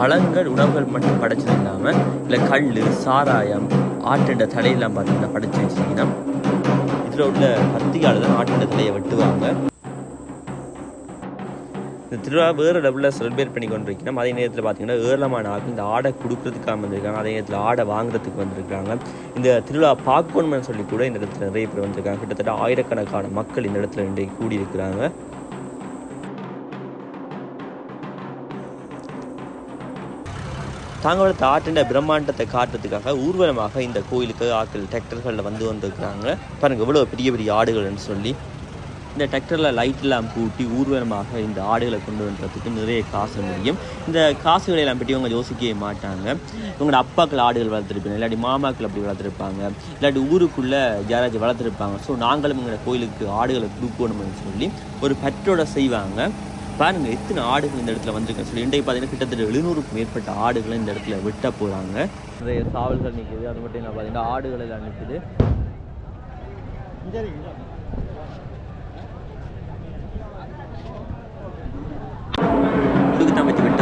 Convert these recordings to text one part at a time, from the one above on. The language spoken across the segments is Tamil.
பழங்கள் உணவுகள் மட்டும் படைச்சது இல்லாமல் இல்லை கல் சாராயம் ஆட்டுண்ட தலையெல்லாம் பார்த்தீங்கன்னா படைச்சு வச்சிங்கன்னா இதில் உள்ள கத்தியால் தான் ஆட்டுண்ட தலையை வெட்டுவாங்க. இந்த திருவிழா வேறு லெவலில் செலிப்ரேட் பண்ணி கொண்டிருக்கிறோம் அதே நேரத்தில் பார்த்தீங்கன்னா ஏராளமான ஆட்கள் இந்த ஆடை கொடுக்கறதுக்காக வந்திருக்காங்க. அதே நேரத்தில் ஆடை வாங்குறதுக்கு வந்திருக்காங்க இந்த திருவிழா பார்க்கணும்னு சொல்லி கூட இந்த இடத்துல நிறைய பேர் வந்திருக்காங்க. கிட்டத்தட்ட ஆயிரக்கணக்கான மக்கள் இந்த இடத்துல இன்றைக்கு கூடியிருக்கிறாங்க. தாங்களோட தாட்டின பிரம்மாண்டத்தை காட்டுறதுக்காக ஊர்வலமாக இந்த கோயிலுக்கு ஆட்கள் டிராக்டர்களில் வந்து வந்திருக்கிறாங்க. பாருங்கள் எவ்வளோ பெரிய பெரிய ஆடுகள்னு சொல்லி. இந்த டிராக்டரில் லைட்லாம் பூட்டி ஊர்வலமாக இந்த ஆடுகளை கொண்டு வந்ததுக்கு நிறைய காசு முடியும். இந்த காசுகளை எல்லாம் பற்றி அவங்க யோசிக்கவே மாட்டாங்க. இவங்களோட அப்பாக்கள் ஆடுகள் வளர்த்துருப்பாங்க இல்லாட்டி மாமாக்கள் அப்படி வளர்த்துருப்பாங்க இல்லாட்டி ஊருக்குள்ளே யாராச்சும் வளர்த்துருப்பாங்க. ஸோ நாங்களும் எங்களோட கோயிலுக்கு ஆடுகளை கொடுக்கணும்னு சொல்லி ஒரு பற்றோட செய்வாங்க. பாருங்க எத்தனை ஆடுகள் இந்த இடத்துல வந்திருக்குன்னு சொல்லி. இன்றைக்கு பார்த்தீங்கன்னா கிட்டத்தட்ட எழுநூறுக்கும் மேற்பட்ட ஆடுகளை இந்த இடத்துல விட்ட போகிறாங்க நிறைய சாவல்கள் நிற்குது அது மட்டும் இல்லை பார்த்தீங்கன்னா ஆடுகள் எல்லாம் நிற்குது இதுக்கு தான் வச்சு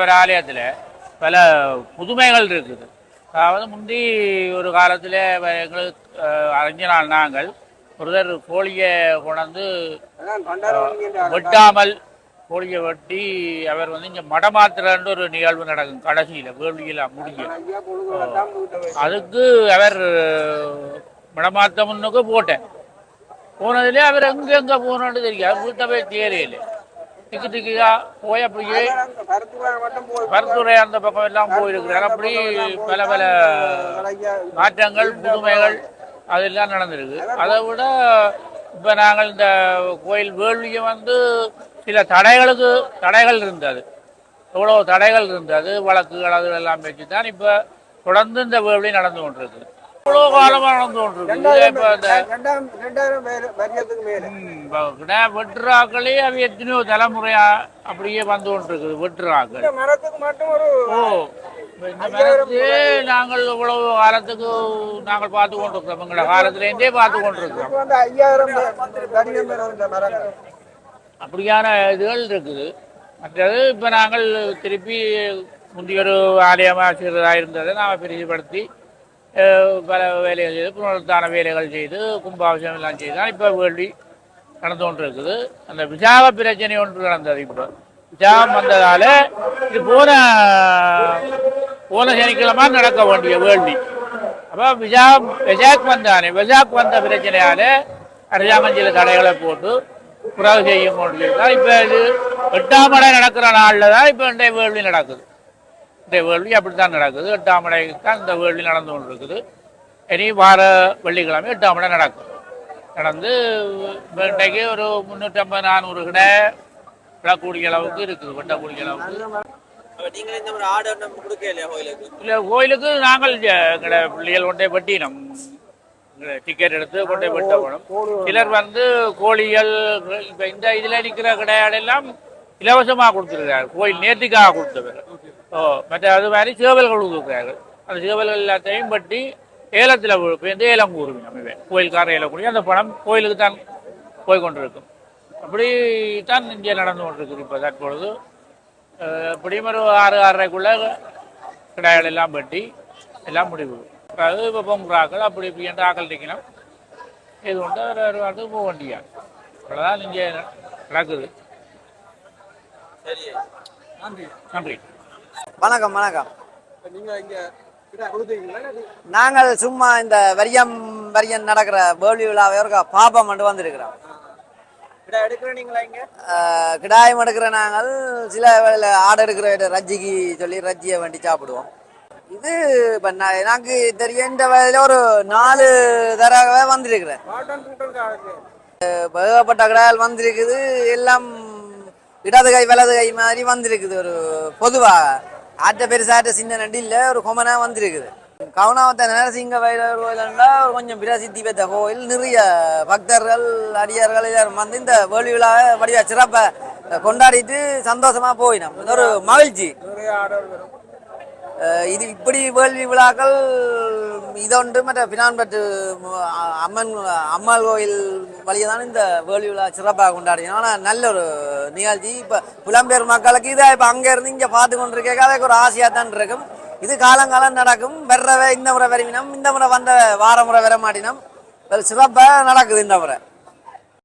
வைரவர் ஆலயத்தில் பல புதுமைகள் இருக்குது. அதாவது முந்தி ஒரு காலத்தில் எங்களுக்கு அறிஞரால் நாங்கள் ஒருத்தர் கோழியை கொண்டாந்து வெட்டாமல் கோழியை வெட்டி அவர் வந்து இங்கே மடமாத்திரன்ற ஒரு நிகழ்வு நடக்கும் கடைசியில் வேள்வியில் முடிய. அதுக்கு அவர் மடமாத்த முன்னுக்கு போட்டேன் போனதுல அவர் எங்க எங்க போனோன்னு தெரியாது வீட்டை போய் தேரையில. திக்கு திக்கியா போய் அப்படியே பருத்துறை அந்த பக்கம் எல்லாம் போயிருக்கிறார் அப்படி பல பல மாற்றங்கள் புதுமைகள் அதெல்லாம் நடந்திருக்கு. அதை விட இப்போ நாங்கள் இந்த கோயில் வேள்வியை வந்து சில தடைகளுக்கு தடைகள் இருந்தது. எவ்வளோ தடைகள் இருந்தது. வழக்குகள் அது எல்லாம் வச்சு தான் இப்போ தொடர்ந்து இந்த வேள்வி நடந்து கொண்டிருக்கு இவ்வளோ காலமாக நடந்து கொண்டிருக்கு வெட்டுறாக்களே அவை எத்தனையோ தலைமுறையா அப்படியே வந்து கொண்டிருக்குது வெட்டுறாக்கள் மரத்துக்கு மட்டும் ஒரு ஓ நாங்கள் இவ்வளவு காலத்துக்கு நாங்கள் பார்த்து கொண்டிருக்கிறோம் எங்களோட காலத்திலேருந்தே பார்த்து கொண்டிருக்கிறோம் அப்படியான இதுகள் இருக்குது. மற்றது இப்போ நாங்கள் திருப்பி முந்தைய ஒரு ஆலயமாக சிறிதாக இருந்ததை நாம் பிரிவுபடுத்தி அஹ், பல வேலைகள் செய்து புனருத்தான வேலைகள் செய்து கும்பாபிஷேகம் எல்லாம் செய்து தான் இப்போ வேள்வி நடந்து கொண்டு இருக்குது அந்த விசாக பிரச்சனை ஒன்று நடந்தது இப்போ விசாகம் வந்ததால் இது போன போன சனிக்கிழமை நடக்க வேண்டிய வேள்வி அப்போ விசாகம் விசாக் வந்தானே விசாக் வந்த பிரச்சனையால் அரசாங்கத்தில் தடைகளை போட்டு புறவு செய்ய முடியும் இப்போ இது எட்டாம் மடை நடக்கிற நாளில் தான் இப்போ இன்றைய வேள்வி நடக்குது இந்த வேள்வி அப்படி தான் நடக்குது. எட்டாம் தான் இந்த வேள்வி நடந்து கொண்டு இருக்குது இனி வார வெள்ளிக்கிழமை எட்டாம் மடை நடக்கும். நடந்து இன்றைக்கு ஒரு முந்நூற்றம்பது நானூறு கிட விழக்கூடிய அளவுக்கு இருக்குது வெட்டக்கூடிய அளவுக்கு. இல்லை கோயிலுக்கு நாங்கள் இங்க எங்களோட பிள்ளைகள் கொண்டே வெட்டினோம். டிக்கெட் எடுத்து கொண்டே வெட்ட போனோம். சிலர் வந்து கோழிகள் இப்போ இந்த இதில் நிற்கிற கடையாடெல்லாம் இலவசமாக கொடுத்துருக்காரு கோயில் நேர்த்திக்காக கொடுத்தவர். ஓ மற்ற அது மாதிரி சேவல்கள் கொடுக்குறாரு அந்த சேவல்கள் எல்லாத்தையும் வெட்டி ஏலத்தில் வந்து ஏலம் கூறுவோம் நம்ம கோயிலுக்கார ஏலம் கூறி அந்த பணம் கோயிலுக்கு தான் போய் கொண்டிருக்கும். அப்படி தான் இங்கே நடந்து கொண்டிருக்குது இப்போ தற்பொழுது. எப்படியும் ஒரு ஆறு ஆறரைக்குள்ள கிடாய்கள் எல்லாம் வெட்டி எல்லாம் முடிவு. அது இப்போ பொங்குறாக்கள் அப்படி இப்படி என்று ஆக்கள் நிற்கணும். இது கொண்டு ஒரு வாரத்துக்கு போக வேண்டியா அவ்வளோதான் இங்கே நடக்குது. சரி. நன்றி. வணக்கம் வணக்கம். நாங்கள் சும்மா இந்த வரியம் வரியன் நடக்கிற வேள்வி விழாவை ஒரு பாப்பம் மட்டும் வந்திருக்கிறோம். கிடாயம் எடுக்கிற நாங்கள் சில வேளையில ஆடு எடுக்கிற ரஜ்ஜிக்கு சொல்லி ரஜ்ஜியை வேண்டி சாப்பிடுவோம். இது இப்போ நான் எனக்கு தெரியும் இந்த வயதில் ஒரு நாலு தடவை வந்திருக்கிறேன். ஏகப்பட்ட கடாயில் வந்திருக்குது எல்லாம் இடது கை வலது கை மாதிரி வந்திருக்குது ஒரு பொதுவாக. ஆட்ட பெருசாட்ட சின்ன நண்டு இல்லை ஒரு கொமனா வந்திருக்குது. கவுனாவத்த நரசிங்க வைரவர் கோயில்னா ஒரு கொஞ்சம் பிரசித்தி பெற்ற கோயில். நிறைய பக்தர்கள் அடியார்கள் எல்லாரும் வந்து இந்த வேள்வி விழாவை வடிவா சிறப்பை கொண்டாடிட்டு சந்தோஷமா போயினோம். இது ஒரு மகிழ்ச்சி இது இப்படி வேள்வி விழாக்கள் இதொன்று மற்ற பினான்பட்டு அம்மன் அம்மாள் கோயில் வழியை தான் இந்த வேள்வி சிறப்பாக கொண்டாடினோம். ஆனால் நல்ல ஒரு நிகழ்ச்சி. இப்போ புலம்பெயர் மக்களுக்கு இதை இப்போ அங்கேருந்து இங்கே பார்த்து கொண்டிருக்க அதுக்கு ஒரு ஆசையாக தான் இருக்கும். இது காலங்காலம் நடக்கும். வர்றவ இந்த முறை வருவினம். இந்த முறை வந்த வார முறை வர மாட்டினோம் சிறப்பாக நடக்குது இந்த முறை.